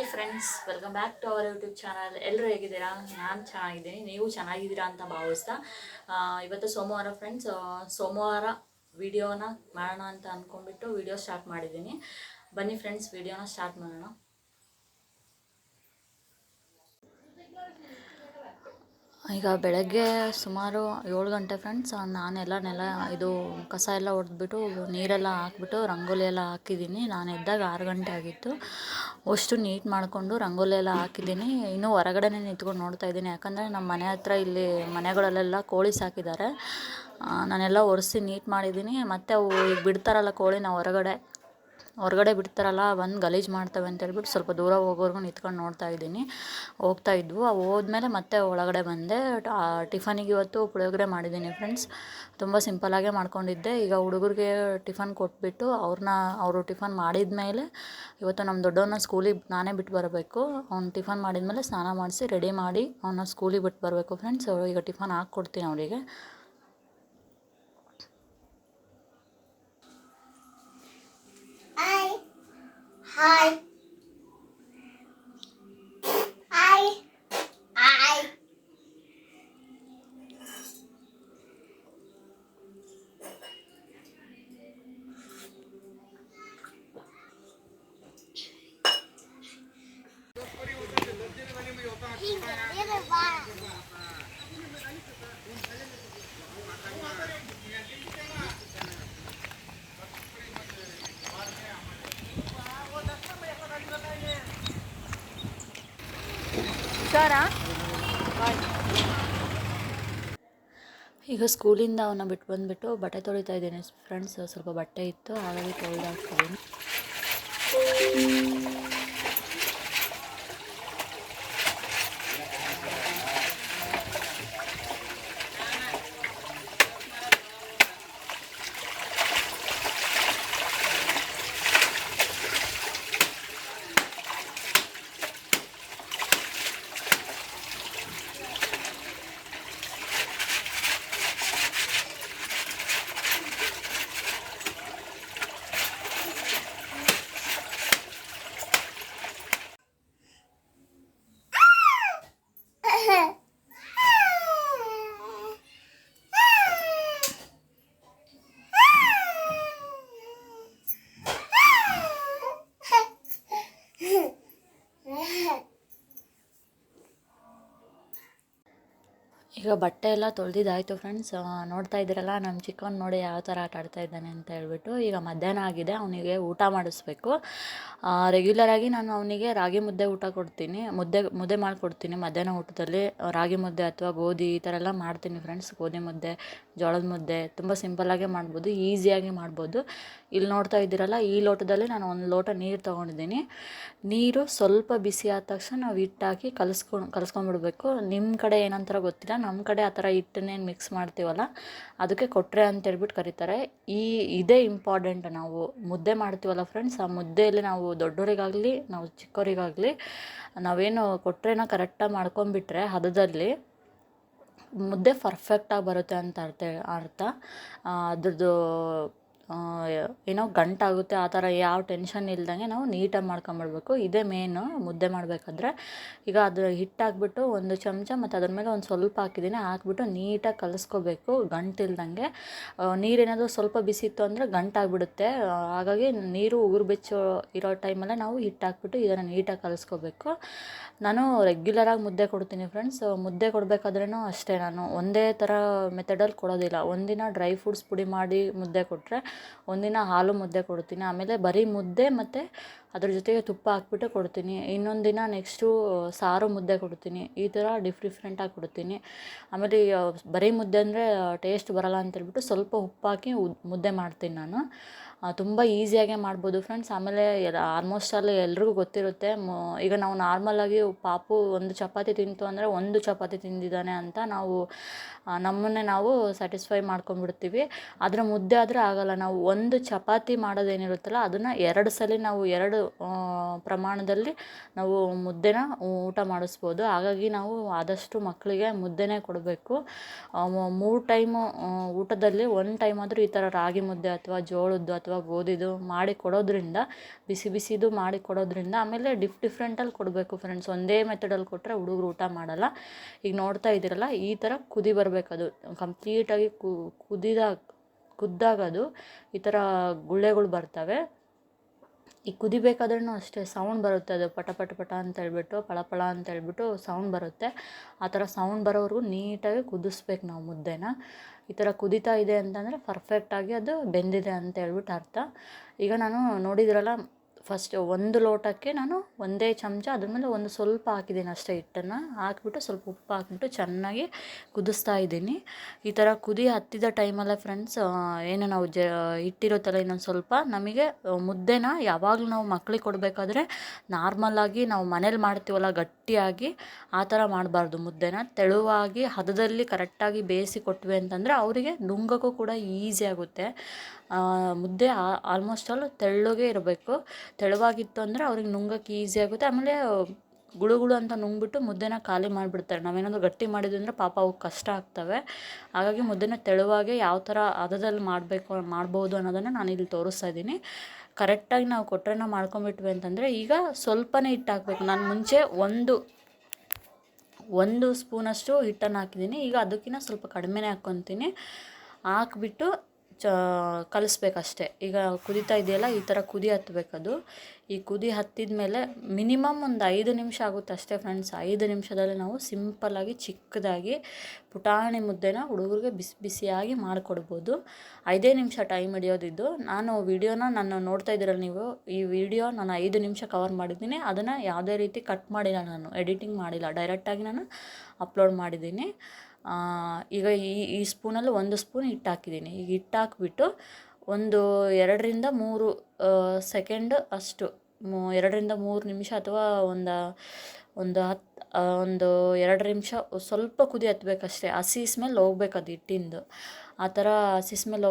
Hi friends welcome back to our YouTube channel ಎಲ್ಲರೂ ಹೇಗಿದ್ದೀರಾ? ನಾನು ಚೆನ್ನಾಗಿದ್ದೀನಿ. ನೀವು ಚೆನ್ನಾಗಿದ್ದೀರಾ ಅಂತ ಭಾವಿಸ್ತಾ ಇವತ್ತು ಸೋಮವಾರ ಫ್ರೆಂಡ್ಸ್ ಸೋಮವಾರ ವಿಡಿಯೋನ ಮಾಡೋಣ ಅಂತ ಅಂದ್ಕೊಂಡ್ಬಿಟ್ಟು ವಿಡಿಯೋ ಸ್ಟಾರ್ಟ್ ಮಾಡಿದ್ದೀನಿ. ಬನ್ನಿ ಫ್ರೆಂಡ್ಸ್ ವಿಡಿಯೋನ ಸ್ಟಾರ್ಟ್ ಮಾಡೋಣ. ಈಗ ಬೆಳಗ್ಗೆ ಸುಮಾರು ಏಳು ಗಂಟೆ ಫ್ರೆಂಡ್ಸ್ ನಾನೆಲ್ಲ ನೆಲ, ಇದು ಕಸ ಎಲ್ಲ ಹೊಡೆದ್ಬಿಟ್ಟು ನೀರೆಲ್ಲ ಹಾಕ್ಬಿಟ್ಟು ರಂಗೋಲಿ ಎಲ್ಲ ಹಾಕಿದ್ದೀನಿ. ನಾನು ಎದ್ದಾಗ ಆರು ಗಂಟೆ ಆಗಿತ್ತು. ಅಷ್ಟು ನೀಟ್ ಮಾಡಿಕೊಂಡು ರಂಗೋಲಿ ಎಲ್ಲ ಹಾಕಿದ್ದೀನಿ. ಇನ್ನೂ ಹೊರಗಡೆನೇ ನಿಂತ್ಕೊಂಡು ನೋಡ್ತಾ ಇದ್ದೀನಿ. ಯಾಕಂದರೆ ನಮ್ಮ ಮನೆ ಹತ್ರ ಇಲ್ಲಿ ಮನೆಗಳಲ್ಲೆಲ್ಲ ಕೋಳಿ ಸಾಕಿದ್ದಾರೆ. ನಾನೆಲ್ಲ ಒರೆಸಿ ನೀಟ್ ಮಾಡಿದ್ದೀನಿ. ಮತ್ತು ಅವು ಈಗ ಬಿಡ್ತಾರಲ್ಲ ಕೋಳಿನ ಹೊರಗಡೆ. ಹೊರಗಡೆ ಬಿಡ್ತಾರಲ್ಲ ಬಂದು ಗಲೀಜು ಮಾಡ್ತವೆ ಅಂತ ಹೇಳ್ಬಿಟ್ಟು ಸ್ವಲ್ಪ ದೂರ ಹೋಗೋರ್ಗು ನಿಂತ್ಕೊಂಡು ನೋಡ್ತಾ ಇದ್ದೀನಿ. ಹೋಗ್ತಾ ಇದ್ವು. ಅವು ಹೋದ್ಮೇಲೆ ಮತ್ತೆ ಒಳಗಡೆ ಬಂದೆ. ಆ, ಟಿಫನಿಗೆ ಇವತ್ತು ಪುಳಿಯೋಗರೆ ಮಾಡಿದ್ದೀನಿ ಫ್ರೆಂಡ್ಸ್ ತುಂಬ ಸಿಂಪಲಾಗೇ ಮಾಡ್ಕೊಂಡಿದ್ದೆ. ಈಗ ಹುಡುಗರಿಗೆ ಟಿಫನ್ ಕೊಟ್ಬಿಟ್ಟು ಅವ್ರನ್ನ ಅವರು ಟಿಫನ್ ಮಾಡಿದ್ಮೇಲೆ ಇವತ್ತು ನಮ್ಮ ದೊಡ್ಡವನ್ನ ಸ್ಕೂಲಿಗೆ ನಾನೇ ಬಿಟ್ಟು ಬರಬೇಕು. ಅವ್ನು ಟಿಫನ್ ಮಾಡಿದ್ಮೇಲೆ ಸ್ನಾನ ಮಾಡಿಸಿ ರೆಡಿ ಮಾಡಿ ಅವನ್ನ ಸ್ಕೂಲಿಗೆ ಬಿಟ್ಟು ಬರಬೇಕು ಫ್ರೆಂಡ್ಸ್ ಈಗ ಟಿಫನ್ ಹಾಕ್ಕೊಡ್ತೀನಿ ಅವರಿಗೆ. Hi. ಈಗ ಸ್ಕೂಲಿಂದ ಅವನ್ನ ಬಿಟ್ಟು ಬಂದ್ಬಿಟ್ಟು ಬಟ್ಟೆ ತೊಳಿತಾ ಇದ್ದೀನಿ. ಫ್ರೆಂಡ್ಸ್ ಸ್ವಲ್ಪ ಬಟ್ಟೆ ಇತ್ತು ಹಾಗಾಗಿ ತೊಳೆದು ಈಗ ಬಟ್ಟೆ ಎಲ್ಲ ತೊಳೆದಿದ್ದಾಯಿತು ಫ್ರೆಂಡ್ಸ್ ನೋಡ್ತಾ ಇದ್ದೀರಲ್ಲ ನಮ್ಮ ಚಿಕ್ಕನ್ ನೋಡಿ ಯಾವ ಥರ ಆಟ ಆಡ್ತಾ ಇದ್ದಾನೆ ಅಂತ ಹೇಳ್ಬಿಟ್ಟು ಈಗ ಮಧ್ಯಾಹ್ನ ಆಗಿದೆ, ಅವನಿಗೆ ಊಟ ಮಾಡಿಸ್ಬೇಕು. ರೆಗ್ಯುಲರಾಗಿ ನಾನು ಅವನಿಗೆ ರಾಗಿ ಮುದ್ದೆ ಊಟ ಕೊಡ್ತೀನಿ, ಮುದ್ದೆ ಮುದ್ದೆ ಮಾಡಿಕೊಡ್ತೀನಿ ಮಧ್ಯಾಹ್ನ ಊಟದಲ್ಲಿ. ರಾಗಿ ಮುದ್ದೆ ಅಥವಾ ಗೋಧಿ ಈ ಥರ ಎಲ್ಲ ಮಾಡ್ತೀನಿ ಫ್ರೆಂಡ್ಸ್ ಗೋಧಿ ಮುದ್ದೆ, ಜೋಳದ ಮುದ್ದೆ, ತುಂಬ ಸಿಂಪಲ್ಲಾಗೆ ಮಾಡ್ಬೋದು ಈಸಿಯಾಗಿ ಮಾಡ್ಬೋದು. ಇಲ್ಲಿ ನೋಡ್ತಾ ಇದ್ದೀರಲ್ಲ, ಈ ಲೋಟದಲ್ಲಿ ನಾನು ಒಂದು ಲೋಟ ನೀರು ತೊಗೊಂಡಿದ್ದೀನಿ. ನೀರು ಸ್ವಲ್ಪ ಬಿಸಿ ಆದ ತಕ್ಷಣ ನಾವು ಹಿಟ್ಟಾಕಿ ಕಲಿಸ್ಕೊಂಡು ಕಲಿಸ್ಕೊಂಡ್ಬಿಡ್ಬೇಕು. ನಿಮ್ಮ ಕಡೆ ಏನಂತಾರ ಗೊತ್ತಿಲ್ಲ ನಮ್ಮ ಕಡೆ ಆ ಥರ ಹಿಟ್ಟನ್ನೇನು ಮಿಕ್ಸ್ ಮಾಡ್ತೀವಲ್ಲ, ಅದಕ್ಕೆ ಕೊಟ್ಟರೆ ಅಂತೇಳ್ಬಿಟ್ಟು ಕರೀತಾರೆ. ಈ ಇದೇ ಇಂಪಾರ್ಟೆಂಟ್ ನಾವು ಮುದ್ದೆ ಮಾಡ್ತೀವಲ್ಲ ಫ್ರೆಂಡ್ಸ್ ಆ ಮುದ್ದೆಯಲ್ಲಿ ನಾವು ದೊಡ್ಡವರಿಗಾಗಲಿ ನಾವು ಚಿಕ್ಕವರಿಗಾಗಲಿ ನಾವೇನು ಕೊಟ್ಟರೆನ ಕರೆಕ್ಟಾಗಿ ಮಾಡ್ಕೊಂಬಿಟ್ರೆ ಹದದಲ್ಲಿ ಮುದ್ದೆ ಪರ್ಫೆಕ್ಟಾಗಿ ಬರುತ್ತೆ ಅಂತ ಅರ್ಥ ಅರ್ಥ. ಅದ್ರದ್ದು ಏನೋ ಗಂಟಾಗುತ್ತೆ ಆ ಥರ ಯಾವ ಟೆನ್ಷನ್ ಇಲ್ದಂಗೆ ನಾವು ನೀಟಾಗಿ ಮಾಡ್ಕೊಂಬಿಡ್ಬೇಕು. ಇದೇ ಮೇನು ಮುದ್ದೆ ಮಾಡಬೇಕಾದ್ರೆ. ಈಗ ಅದು ಹಿಟ್ಟು ಹಾಕ್ಬಿಟ್ಟು ಒಂದು ಚಮಚ ಮತ್ತು ಅದ್ರ ಮೇಲೆ ಒಂದು ಸ್ವಲ್ಪ ಹಾಕಿದ್ದೀನಿ. ಹಾಕ್ಬಿಟ್ಟು ನೀಟಾಗಿ ಕಲಿಸ್ಕೋಬೇಕು ಗಂಟಿಲ್ದಂಗೆ ನೀರೇನಾದರೂ ಸ್ವಲ್ಪ ಬಿಸಿ ಇತ್ತು ಅಂದರೆ ಗಂಟಾಗ್ಬಿಡುತ್ತೆ ಹಾಗಾಗಿ ನೀರು ಉಗುರು ಬೆಚ್ಚು ಇರೋ ಟೈಮಲ್ಲೇ ನಾವು ಹಿಟ್ಟು ಹಾಕ್ಬಿಟ್ಟು ಇದನ್ನು ನೀಟಾಗಿ ಕಲಿಸ್ಕೋಬೇಕು. ನಾನು ರೆಗ್ಯುಲರಾಗಿ ಮುದ್ದೆ ಕೊಡ್ತೀನಿ ಫ್ರೆಂಡ್ಸ್ ಮುದ್ದೆ ಕೊಡಬೇಕಾದ್ರೂ ಅಷ್ಟೇ ನಾನು. ಒಂದೇ ಥರ ಮೆಥಡಲ್ಲಿ ಕೊಡೋದಿಲ್ಲ. ಒಂದಿನ ಡ್ರೈ ಫ್ರೂಟ್ಸ್ ಪುಡಿ ಮಾಡಿ ಮುದ್ದೆ ಕೊಟ್ಟರೆ ಒಂದಿನ ಹಾಲು ಮುದ್ದೆ ಕೊಡ್ತೀನಿ. ಆಮೇಲೆ ಬರೀ ಮುದ್ದೆ ಮತ್ತು ಅದ್ರ ಜೊತೆಗೆ ತುಪ್ಪ ಹಾಕ್ಬಿಟ್ಟು ಕೊಡ್ತೀನಿ. ಇನ್ನೊಂದು ದಿನ ನೆಕ್ಸ್ಟು ಸಾರು ಮುದ್ದೆ ಕೊಡ್ತೀನಿ. ಈ ಥರ ಡಿಫ್ ಡಿಫ್ರೆಂಟಾಗಿ ಕೊಡ್ತೀನಿ. ಆಮೇಲೆ ಬರೀ ಮುದ್ದೆ ಅಂದರೆ ಟೇಸ್ಟ್ ಬರಲ್ಲ ಅಂತೇಳ್ಬಿಟ್ಟು ಸ್ವಲ್ಪ ಉಪ್ಪು ಹಾಕಿ ಉದ್- ಮುದ್ದೆ ಮಾಡ್ತೀನಿ ನಾನು. ತುಂಬ ಈಸಿಯಾಗೆ ಮಾಡ್ಬೋದು ಫ್ರೆಂಡ್ಸ್ ಆಮೇಲೆ ಆಲ್ಮೋಸ್ಟ್ ಅಲ್ಲಿ ಎಲ್ರಿಗೂ ಗೊತ್ತಿರುತ್ತೆ ಈಗ ನಾವು ನಾರ್ಮಲಾಗಿ ಪಾಪು ಒಂದು ಚಪಾತಿ ತಿಂತು ಅಂದರೆ ಒಂದು ಚಪಾತಿ ತಿಂದಿದ್ದಾನೆ ಅಂತ ನಾವು ನಮ್ಮನ್ನೇ ನಾವು ಸ್ಯಾಟಿಸ್ಫೈ ಮಾಡ್ಕೊಂಡ್ಬಿಡ್ತೀವಿ. ಆದರೆ ಮುದ್ದೆ ಆದರೆ ಆಗಲ್ಲ. ನಾವು ಒಂದು ಚಪಾತಿ ಮಾಡೋದೇನಿರುತ್ತಲ್ಲ, ಅದನ್ನು ಎರಡು ಸಲ ನಾವು ಎರಡು ಪ್ರಮಾಣದಲ್ಲಿ ನಾವು ಮುದ್ದೆನ ಊಟ ಮಾಡಿಸ್ಬೋದು. ಹಾಗಾಗಿ ನಾವು ಆದಷ್ಟು ಮಕ್ಕಳಿಗೆ ಮುದ್ದೆನೇ ಕೊಡಬೇಕು. ಮೂರು ಟೈಮು ಊಟದಲ್ಲಿ ಒಂದು ಟೈಮ್ ಆದರೂ ಈ ಥರ ರಾಗಿ ಮುದ್ದೆ ಅಥವಾ ಜೋಳದ್ದು ಅಥವಾ ಅಥವಾ ಗೋಧಿದು ಮಾಡಿ ಕೊಡೋದ್ರಿಂದ ಬಿಸಿ ಬಿಸಿದು ಮಾಡಿ ಕೊಡೋದ್ರಿಂದ ಆಮೇಲೆ ಡಿಫ್ ಡಿಫ್ರೆಂಟಲ್ಲಿ ಕೊಡಬೇಕು ಫ್ರೆಂಡ್ಸ್ ಒಂದೇ ಮೆಥಡಲ್ಲಿ ಕೊಟ್ಟರೆ ಹುಡುಗರು ಊಟ ಮಾಡಲ್ಲ. ಈಗ ನೋಡ್ತಾ ಇದ್ದೀರಲ್ಲ, ಈ ಥರ ಕುದಿ ಬರಬೇಕು ಅದು. ಕಂಪ್ಲೀಟಾಗಿ ಕುದಿದಾಗ, ಕುದ್ದಾಗದು ಈ ಥರ ಗುಳ್ಳೆಗಳು ಬರ್ತವೆ. ಈ ಕುದಿಬೇಕಾದ್ರೂ ಅಷ್ಟೇ ಸೌಂಡ್ ಬರುತ್ತೆ ಅದು ಪಟ ಪಟ ಪಟ ಅಂತ ಹೇಳ್ಬಿಟ್ಟು ಪಳ ಪಳ ಅಂತ ಹೇಳ್ಬಿಟ್ಟು ಸೌಂಡ್ ಬರುತ್ತೆ. ಆ ಥರ ಸೌಂಡ್ ಬರೋವರೆಗೂ ನೀಟಾಗಿ ಕುದಿಸ್ಬೇಕು ನಾವು ಮುದ್ದೆನ. ಈ ಥರ ಕುದೀತಾ ಇದೆ ಅಂತಂದರೆ ಪರ್ಫೆಕ್ಟಾಗಿ ಅದು ಬೆಂದಿದೆ ಅಂತ ಹೇಳ್ಬಿಟ್ಟು ಅರ್ಥ. ಈಗ ನಾನು ನೋಡಿದ್ರಲ್ಲ ಫಸ್ಟ್ ಒಂದು ಲೋಟಕ್ಕೆ ನಾನು ಒಂದೇ ಚಮಚ, ಅದ್ರ ಮೇಲೆ ಒಂದು ಸ್ವಲ್ಪ ಹಾಕಿದ್ದೀನಿ ಅಷ್ಟೇ ಹಿಟ್ಟನ್ನು. ಹಾಕಿಬಿಟ್ಟು ಸ್ವಲ್ಪ ಉಪ್ಪು ಹಾಕಿಬಿಟ್ಟು ಚೆನ್ನಾಗಿ ಕುದಿಸ್ತಾ ಇದ್ದೀನಿ. ಈ ಥರ ಕುದಿ ಹತ್ತಿದ ಟೈಮಲ್ಲೇ ಫ್ರೆಂಡ್ಸ್ ಏನು ನಾವು ಜ, ಹಿಟ್ಟಿರುತ್ತಲ್ಲ ಇನ್ನೊಂದು ಸ್ವಲ್ಪ, ನಮಗೆ ಮುದ್ದೆನ ಯಾವಾಗಲೂ ನಾವು ಮಕ್ಳಿಗೆ ಕೊಡಬೇಕಾದ್ರೆ ನಾರ್ಮಲ್ಲಾಗಿ ನಾವು ಮನೇಲಿ ಮಾಡ್ತೀವಲ್ಲ, ಗಟ್ಟಿಯಾಗಿ ಆ ಥರ ಮಾಡಬಾರ್ದು ಮುದ್ದೆನ. ತೆಳುವಾಗಿ, ಹದದಲ್ಲಿ ಕರೆಕ್ಟಾಗಿ ಬೇಯಿಸಿ ಕೊಟ್ವಿ ಅಂತಂದರೆ ಅವರಿಗೆ ನುಂಗೋಕ್ಕೂ ಕೂಡ ಈಸಿ ಆಗುತ್ತೆ. ಮುದ್ದೆ ಆಲ್ಮೋಸ್ಟ್ ಆಲ್ ತೆಳ್ಳಗೆ ಇರಬೇಕು. ತೆಳುವಾಗಿತ್ತು ಅಂದರೆ ಅವ್ರಿಗೆ ನುಂಗಕ್ಕೆ ಈಸಿ ಆಗುತ್ತೆ. ಆಮೇಲೆ ಗುಳು ಗುಳು ಅಂತ ನುಂಗ್ಬಿಟ್ಟು ಮುದ್ದೆನ ಖಾಲಿ ಮಾಡಿಬಿಡ್ತಾರೆ. ನಾವೇನಾದರೂ ಗಟ್ಟಿ ಮಾಡಿದ್ವಿ ಅಂದರೆ ಪಾಪ ಅವು ಕಷ್ಟ ಆಗ್ತವೆ. ಹಾಗಾಗಿ ಮುದ್ದೆನ ತೆಳುವಾಗೆ ಯಾವ ಥರ ಹದದಲ್ಲಿ ಮಾಡಬೇಕು, ಮಾಡ್ಬೋದು ಅನ್ನೋದನ್ನು ನಾನು ಇಲ್ಲಿ ತೋರಿಸ್ತಾ ಇದ್ದೀನಿ. ಕರೆಕ್ಟಾಗಿ ನಾವು ಕೊಟ್ಟರೆನ ಮಾಡ್ಕೊಂಬಿಟ್ವಿ ಅಂತಂದರೆ ಈಗ ಸ್ವಲ್ಪನೇ ಹಿಟ್ಟು ಹಾಕ್ಬೇಕು ನಾನು ಮುಂಚೆ ಒಂದು ಒಂದು ಸ್ಪೂನಷ್ಟು ಹಿಟ್ಟನ್ನು ಹಾಕಿದ್ದೀನಿ. ಈಗ ಅದಕ್ಕಿಂತ ಸ್ವಲ್ಪ ಕಡಿಮೆನೇ ಹಾಕ್ಕೊತೀನಿ. ಹಾಕ್ಬಿಟ್ಟು ಚ ಕಲಿಸ್ಬೇಕಷ್ಟೆ. ಈಗ ಕುದೀತಾ ಇದೆಯಲ್ಲ, ಈ ಥರ ಕುದಿ ಹತ್ತಬೇಕದು ಈ ಕುದಿ ಹತ್ತಿದ ಮೇಲೆ ಮಿನಿಮಮ್ ಒಂದು ಐದು ನಿಮಿಷ ಆಗುತ್ತೆ ಅಷ್ಟೇ ಫ್ರೆಂಡ್ಸ್ ಐದು ನಿಮಿಷದಲ್ಲಿ ನಾವು ಸಿಂಪಲ್ಲಾಗಿ ಚಿಕ್ಕದಾಗಿ ಪುಟಾಣಿ ಮುದ್ದೆನ ಹುಡುಗರಿಗೆ ಬಿಸಿ ಬಿಸಿಯಾಗಿ ಮಾಡಿಕೊಡ್ಬೋದು. ಐದೇ ನಿಮಿಷ ಟೈಮ್ ಹಿಡಿಯೋದಿದ್ದು. ನಾನು ವಿಡಿಯೋನ, ನಾನು ನೋಡ್ತಾ ಇದ್ದೀರಲ್ಲ ನೀವು, ಈ ವಿಡಿಯೋ ನಾನು ಐದು ನಿಮಿಷ ಕವರ್ ಮಾಡಿದ್ದೀನಿ. ಅದನ್ನು ಯಾವುದೇ ರೀತಿ ಕಟ್ ಮಾಡಿಲ್ಲ ನಾನು. ಎಡಿಟಿಂಗ್ ಮಾಡಿಲ್ಲ. ಡೈರೆಕ್ಟಾಗಿ ನಾನು ಅಪ್ಲೋಡ್ ಮಾಡಿದ್ದೀನಿ. ಈಗ ಈ ಈ ಸ್ಪೂನಲ್ಲಿ ಒಂದು ಸ್ಪೂನ್ ಹಿಟ್ಟು ಹಾಕಿದ್ದೀನಿ ಈಗ ಹಿಟ್ಟು ಹಾಕ್ಬಿಟ್ಟು ಒಂದು ಎರಡರಿಂದ ಮೂರು ಸೆಕೆಂಡ್ ಅಷ್ಟು ಎರಡರಿಂದ ಮೂರು ನಿಮಿಷ ಅಥವಾ ಒಂದು ಒಂದು ಹತ್ತು ಒಂದು ಎರಡು ನಿಮಿಷ ಸ್ವಲ್ಪ ಕುದಿ ಹತ್ಬೇಕಷ್ಟೇ. ಹಸಿ ಸ್ಮೆಲ್ ಹೋಗ್ಬೇಕು ಅದು ಹಿಟ್ಟಿಂದು. ಆ ಥರ ಸಿಸ್ ಮೇಲೆ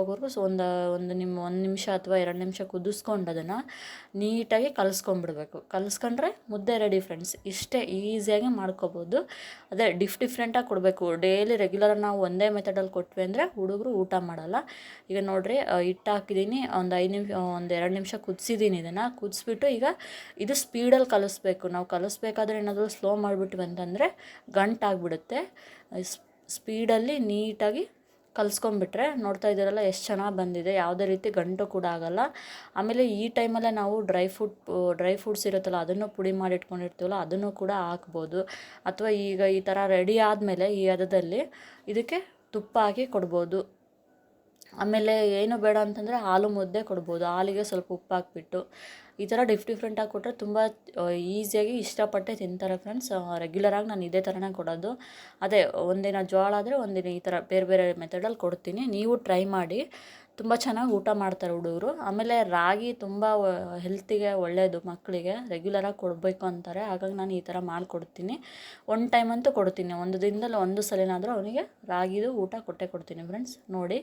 ಒಂದು ಒಂದು ನಿಮ್ಮ ಒಂದು ನಿಮಿಷ ಅಥವಾ ಎರಡು ನಿಮಿಷ ಕುದಿಸ್ಕೊಂಡು ಅದನ್ನು ನೀಟಾಗಿ ಕಲಿಸ್ಕೊಂಡ್ಬಿಡ್ಬೇಕು. ಕಲಿಸ್ಕೊಂಡ್ರೆ ಮುದ್ದೆ ರೆಡಿ ಫ್ರೆಂಡ್ಸ್ ಇಷ್ಟೇ ಈಸಿಯಾಗಿ ಮಾಡ್ಕೋಬೋದು. ಅದೇ ಡಿಫ್ ಡಿಫ್ರೆಂಟಾಗಿ ಕೊಡಬೇಕು. ಡೈಲಿ ರೆಗ್ಯುಲರ್ ನಾವು ಒಂದೇ ಮೆಥಡಲ್ಲಿ ಕೊಟ್ವಿ ಅಂದರೆ ಹುಡುಗರು ಊಟ ಮಾಡಲ್ಲ. ಈಗ ನೋಡಿರಿ ಹಿಟ್ಟು ಹಾಕಿದ್ದೀನಿ ಒಂದು ಐದು ನಿಮಿಷ ಒಂದು ಎರಡು ನಿಮಿಷ ಕುದಿಸಿದ್ದೀನಿ ಇದನ್ನು. ಕುದಿಸ್ಬಿಟ್ಟು ಈಗ ಇದು ಸ್ಪೀಡಲ್ಲಿ ಕಲಿಸ್ಬೇಕು. ನಾವು ಕಲಿಸ್ಬೇಕಾದ್ರೆ ಏನಾದರೂ ಸ್ಲೋ ಮಾಡಿಬಿಟ್ವಿ ಅಂತಂದರೆ ಗಂಟಾಗ್ಬಿಡುತ್ತೆ. ಸ್ಪೀಡಲ್ಲಿ ನೀಟಾಗಿ ಕಲಿಸ್ಕೊಂಬಿಟ್ರೆ ನೋಡ್ತಾ ಇದ್ದೀರಲ್ಲ ಎಷ್ಟು ಚೆನ್ನಾಗಿ ಬಂದಿದೆ. ಯಾವುದೇ ರೀತಿ ಗಂಟು ಕೂಡ ಆಗಲ್ಲ. ಆಮೇಲೆ ಈ ಟೈಮಲ್ಲೇ ನಾವು ಡ್ರೈ ಫ್ರೂಟ್, ಡ್ರೈ ಫ್ರೂಟ್ಸ್ ಇರುತ್ತಲ್ಲ, ಅದನ್ನು ಪುಡಿ ಮಾಡಿ ಇಟ್ಕೊಂಡಿರ್ತೀವಲ್ಲ ಅದನ್ನು ಕೂಡ ಹಾಕ್ಬೋದು. ಅಥವಾ ಈಗ ಈ ಥರ ರೆಡಿ ಆದಮೇಲೆ ಈ ಹದದಲ್ಲಿ ಇದಕ್ಕೆ ತುಪ್ಪ ಹಾಕಿ ಕೊಡ್ಬೋದು. ಆಮೇಲೆ ಏನು ಬೇಡ ಅಂತಂದರೆ ಹಾಲು ಮುದ್ದೆ ಕೊಡ್ಬೋದು. ಹಾಲಿಗೆ ಸ್ವಲ್ಪ ಉಪ್ಪು ಹಾಕ್ಬಿಟ್ಟು ಈ ಥರ ಡಿಫ್ ಡಿಫ್ರೆಂಟಾಗಿ ಕೊಟ್ಟರೆ ತುಂಬ ಈಸಿಯಾಗಿ ಇಷ್ಟಪಟ್ಟೆ ತಿಂತಾರೆ ಫ್ರೆಂಡ್ಸ್ ರೆಗ್ಯುಲರಾಗಿ ನಾನು ಇದೇ ಥರನೇ ಕೊಡೋದು. ಅದೇ ಒಂದಿನ ಜೋಳ ಆದರೆ ಒಂದಿನ ಈ ಥರ ಬೇರೆ ಬೇರೆ ಮೆಥಡಲ್ಲಿ ಕೊಡ್ತೀನಿ. ನೀವು ಟ್ರೈ ಮಾಡಿ. ತುಂಬ ಚೆನ್ನಾಗಿ ಊಟ ಮಾಡ್ತಾರೆ ಹುಡುಗರು. ಆಮೇಲೆ ರಾಗಿ ತುಂಬ ಹೆಲ್ತಿಗೆ ಒಳ್ಳೆಯದು ಮಕ್ಕಳಿಗೆ. ರೆಗ್ಯುಲರಾಗಿ ಕೊಡಬೇಕು ಅಂತಾರೆ. ಹಾಗಾಗಿ ನಾನು ಈ ಥರ ಮಾಡಿಕೊಡ್ತೀನಿ. ಒನ್ ಟೈಮ್ ಅಂತೂ ಕೊಡ್ತೀನಿ. ಒಂದು ದಿನದಲ್ಲಿ ಒಂದು ಸಲನಾದರೂ ಅವನಿಗೆ ರಾಗಿದು ಊಟ ಕೊಟ್ಟೆ ಕೊಡ್ತೀನಿ ಫ್ರೆಂಡ್ಸ್ ನೋಡಿ.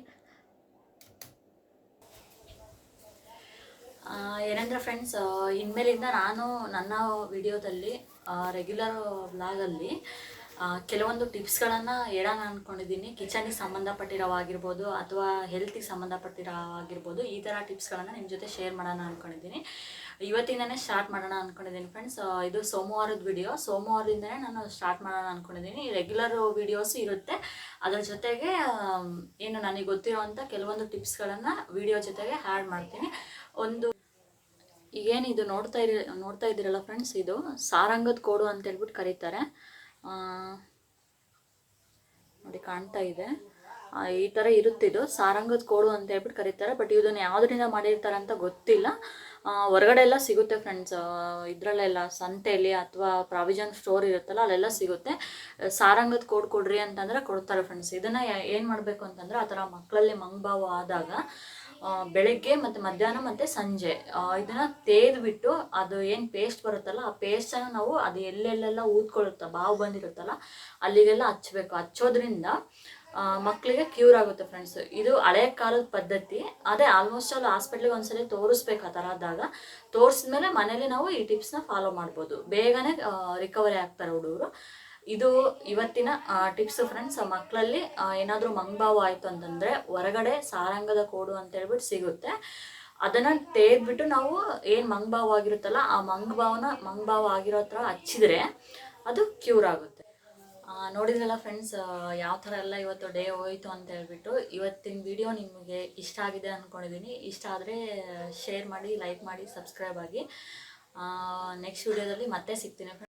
ಏನಂದ್ರೆ ಫ್ರೆಂಡ್ಸ್ ಇನ್ಮೇಲಿಂದ ನಾನು ನನ್ನ ವಿಡಿಯೋದಲ್ಲಿ ರೆಗ್ಯುಲರ್ ಬ್ಲಾಗಲ್ಲಿ ಕೆಲವೊಂದು ಟಿಪ್ಸ್ಗಳನ್ನು ಹೇಳೋಣ ಅಂದ್ಕೊಂಡಿದ್ದೀನಿ ಕಿಚನಿಗೆ ಸಂಬಂಧಪಟ್ಟಿರೋವಾಗಿರ್ಬೋದು ಅಥವಾ ಹೆಲ್ತಿಗೆ ಸಂಬಂಧಪಟ್ಟಿರೋ ಆಗಿರ್ಬೋದು ಈ ಥರ ಟಿಪ್ಸ್ಗಳನ್ನು ನಿಮ್ಮ ಜೊತೆ ಶೇರ್ ಮಾಡೋಣ ಅಂದ್ಕೊಂಡಿದ್ದೀನಿ ಇವತ್ತಿಂದನೇ ಸ್ಟಾರ್ಟ್ ಮಾಡೋಣ ಅಂದ್ಕೊಂಡಿದ್ದೀನಿ ಫ್ರೆಂಡ್ಸ್ ಇದು ಸೋಮವಾರದ ವಿಡಿಯೋ ಸೋಮವಾರದಿಂದನೇ ನಾನು ಸ್ಟಾರ್ಟ್ ಮಾಡೋಣ ಅಂದ್ಕೊಂಡಿದ್ದೀನಿ ರೆಗ್ಯುಲರ್ ವಿಡಿಯೋಸ್ ಇರುತ್ತೆ. ಅದರ ಜೊತೆಗೆ ಏನು ನನಗೆ ಗೊತ್ತಿರೋವಂಥ ಕೆಲವೊಂದು ಟಿಪ್ಸ್ಗಳನ್ನು ವಿಡಿಯೋ ಜೊತೆಗೆ ಆ್ಯಡ್ ಮಾಡ್ತೀನಿ. ಒಂದು ಈಗೇನು ಇದು ನೋಡ್ತಾ ಇರ, ನೋಡ್ತಾ ಇದ್ದೀರಲ್ಲ ಫ್ರೆಂಡ್ಸ್ ಇದು ಸಾರಂಗದ ಕೋಡು ಅಂತ ಹೇಳ್ಬಿಟ್ಟು ಕರೀತಾರೆ ನೋಡಿ ಕಾಣ್ತಾ ಇದೆ. ಈ ಥರ ಇರುತ್ತಿದ್ದು ಸಾರಂಗದ ಕೋಡು ಅಂತ ಹೇಳ್ಬಿಟ್ಟು ಕರೀತಾರೆ. ಬಟ್ ಇದನ್ನು ಯಾವುದರಿಂದ ಮಾಡಿರ್ತಾರೆ ಅಂತ ಗೊತ್ತಿಲ್ಲ. ಹೊರಗಡೆ ಎಲ್ಲ ಸಿಗುತ್ತೆ ಫ್ರೆಂಡ್ಸ್ ಇದರಲ್ಲೆಲ್ಲ ಸಂತೆಯಲ್ಲಿ ಅಥವಾ ಪ್ರಾವಿಷನ್ ಸ್ಟೋರ್ ಇರುತ್ತಲ್ಲ, ಅಲ್ಲೆಲ್ಲ ಸಿಗುತ್ತೆ. ಸಾರಂಗದ ಕೋಡ್ ಕೊಡ್ರಿ ಅಂತಂದರೆ ಕೊಡ್ತಾರೆ ಫ್ರೆಂಡ್ಸ್ ಇದನ್ನು ಏನು ಮಾಡಬೇಕು ಅಂತಂದರೆ ಆ ಥರ ಮಕ್ಕಳಲ್ಲಿ ಮಂಗ್ಭಾವ ಆದಾಗ ಬೆಳಗ್ಗೆ ಮತ್ತು ಮಧ್ಯಾಹ್ನ ಮತ್ತು ಸಂಜೆ ಇದನ್ನು ತೇದ್ಬಿಟ್ಟು ಅದು ಏನು ಪೇಸ್ಟ್ ಬರುತ್ತಲ್ಲ, ಆ ಪೇಸ್ಟನ್ನು ನಾವು ಅದು ಎಲ್ಲೆಲ್ಲೆಲ್ಲ ಊದ್ಕೊಳ್ಳುತ್ತೆ ಬಾವು ಬಂದಿರುತ್ತಲ್ಲ, ಅಲ್ಲಿಗೆಲ್ಲ ಹಚ್ಚಬೇಕು ಹಚ್ಚೋದ್ರಿಂದ ಮಕ್ಕಳಿಗೆ ಕ್ಯೂರ್ ಆಗುತ್ತೆ ಫ್ರೆಂಡ್ಸ್ ಇದು ಹಳೆ ಕಾಲದ ಪದ್ಧತಿ. ಅದೇ ಆಲ್ಮೋಸ್ಟ್ ಆಲ್ ಹಾಸ್ಪಿಟ್ಲಿಗೆ ಒಂದ್ಸಲ ತೋರಿಸ್ಬೇಕು ಆ ಥರ ಆದಾಗ ತೋರಿಸಿದ್ಮೇಲೆ ಮನೇಲಿ ನಾವು ಈ ಟಿಪ್ಸ್ನ ಫಾಲೋ ಮಾಡ್ಬೋದು. ಬೇಗನೆ ರಿಕವರಿ ಆಗ್ತಾರೆ ಹುಡುಗರು. ಇದು ಇವತ್ತಿನ ಟಿಪ್ಸ್ ಫ್ರೆಂಡ್ಸ್ ಮಕ್ಕಳಲ್ಲಿ ಏನಾದರೂ ಮಂಗ್ಭಾವ ಆಯಿತು ಅಂತಂದರೆ ಹೊರಗಡೆ ಸಾರಂಗದ ಕೋಡು ಅಂತ ಹೇಳ್ಬಿಟ್ಟು ಸಿಗುತ್ತೆ. ಅದನ್ನು ತೆಗೆದ್ಬಿಟ್ಟು ನಾವು ಏನು ಮಂಗ್ಭಾವ ಆಗಿರುತ್ತಲ್ಲ, ಆ ಮಂಗ್ಭಾವನ ಮಂಗ್ಭಾವ ಆಗಿರೋ ಹತ್ರ ಹಚ್ಚಿದ್ರೆ ಅದು ಕ್ಯೂರ್ ಆಗುತ್ತೆ. ನೋಡಿದ್ರಲ್ಲ ಫ್ರೆಂಡ್ಸ್ ಯಾವ ಥರ ಎಲ್ಲ ಇವತ್ತು ಡೇ ಹೋಯಿತು ಅಂತ ಹೇಳ್ಬಿಟ್ಟು ಇವತ್ತಿನ ವಿಡಿಯೋ ನಿಮಗೆ ಇಷ್ಟ ಆಗಿದೆ ಅಂದ್ಕೊಂಡಿದ್ದೀನಿ ಇಷ್ಟ ಆದರೆ ಶೇರ್ ಮಾಡಿ ಲೈಕ್ ಮಾಡಿ ಸಬ್ಸ್ಕ್ರೈಬ್ ಆಗಿ. ನೆಕ್ಸ್ಟ್ ವಿಡಿಯೋದಲ್ಲಿ ಮತ್ತೆ ಸಿಗ್ತೀನಿ